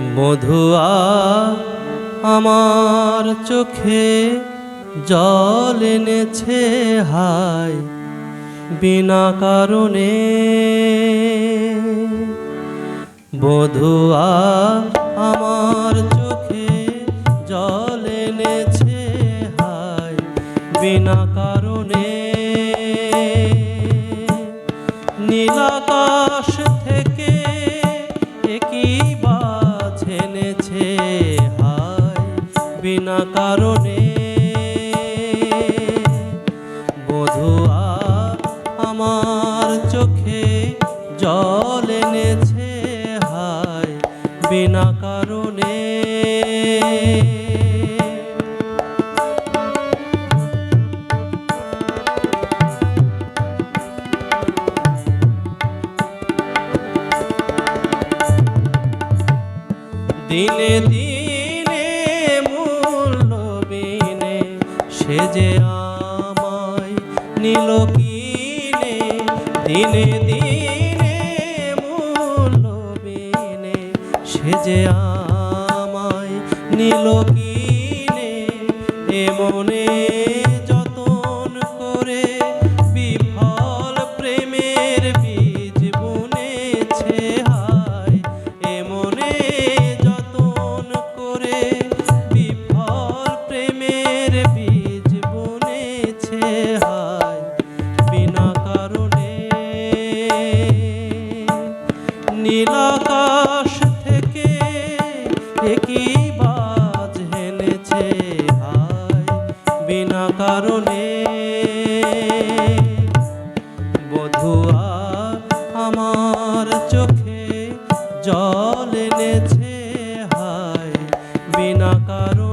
মধুয়া আমার চোখে জল এনেছে হায় বিনা কারণে। বধুয়া আমার চোখে জল এনেছে হায় বিনা কারণে। হায় বিনা কারণে বধুয়া আমার চোখে জল এনেছে হায় বিনা কারণে দিনে দিনে মূল্য বিনে সে যে আমায় নিল কিনে দিনে দিনে মূল্য বিনে সে যে আমায় নিল কিনে এমনে যতন কারণে। বধুয়া আমার চোখে জল এনেছে হায় বিনা কারণে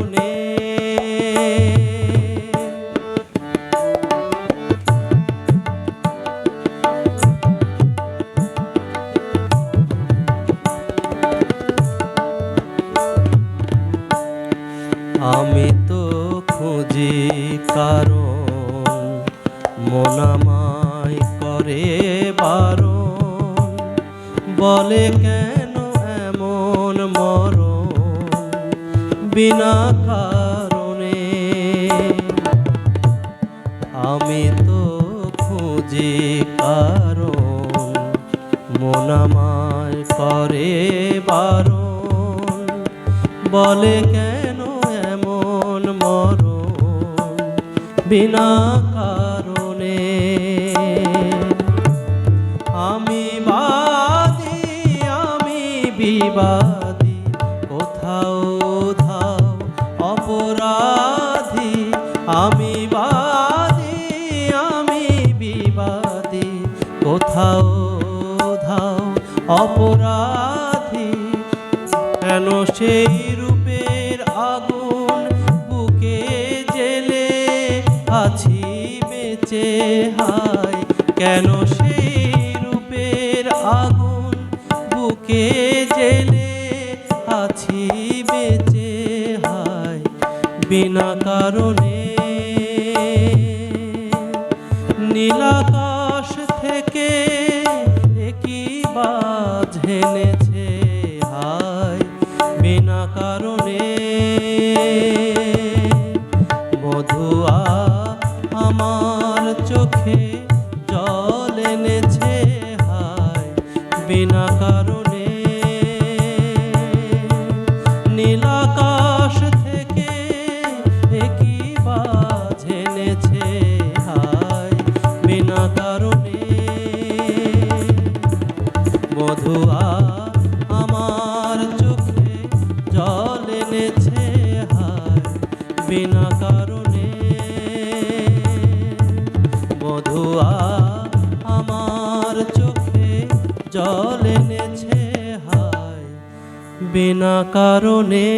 বলে কেন এমন মরণ? বিনা কারণে। আমি তো খুঁজি কারণ মনামায় করে বারণ। বলে কেন এমন মরণ? বিনা কারণে ধাও অপরাধী, আমি বাদী, আমি বিবাদী, কোথাও ধাও অপরাধী। কেন সেই রূপের আগুন বুকে জেলে আছি বেঁচে হায় কেন সেই রূপের আগুন বুকে জেলে বিনা কারণে নীলাকাশ থেকে একই বাজ হায়, বিনা কারণে। বধুয়া আমার চোখে জল এনেছে, হায়, বিনা কারণে। মধুয়া আমার চোখে জল এনেছে, হায়, বিনা কারণে। মধুয়া আমার চোখে জল এনেছে, হায়, বিনা কারণে।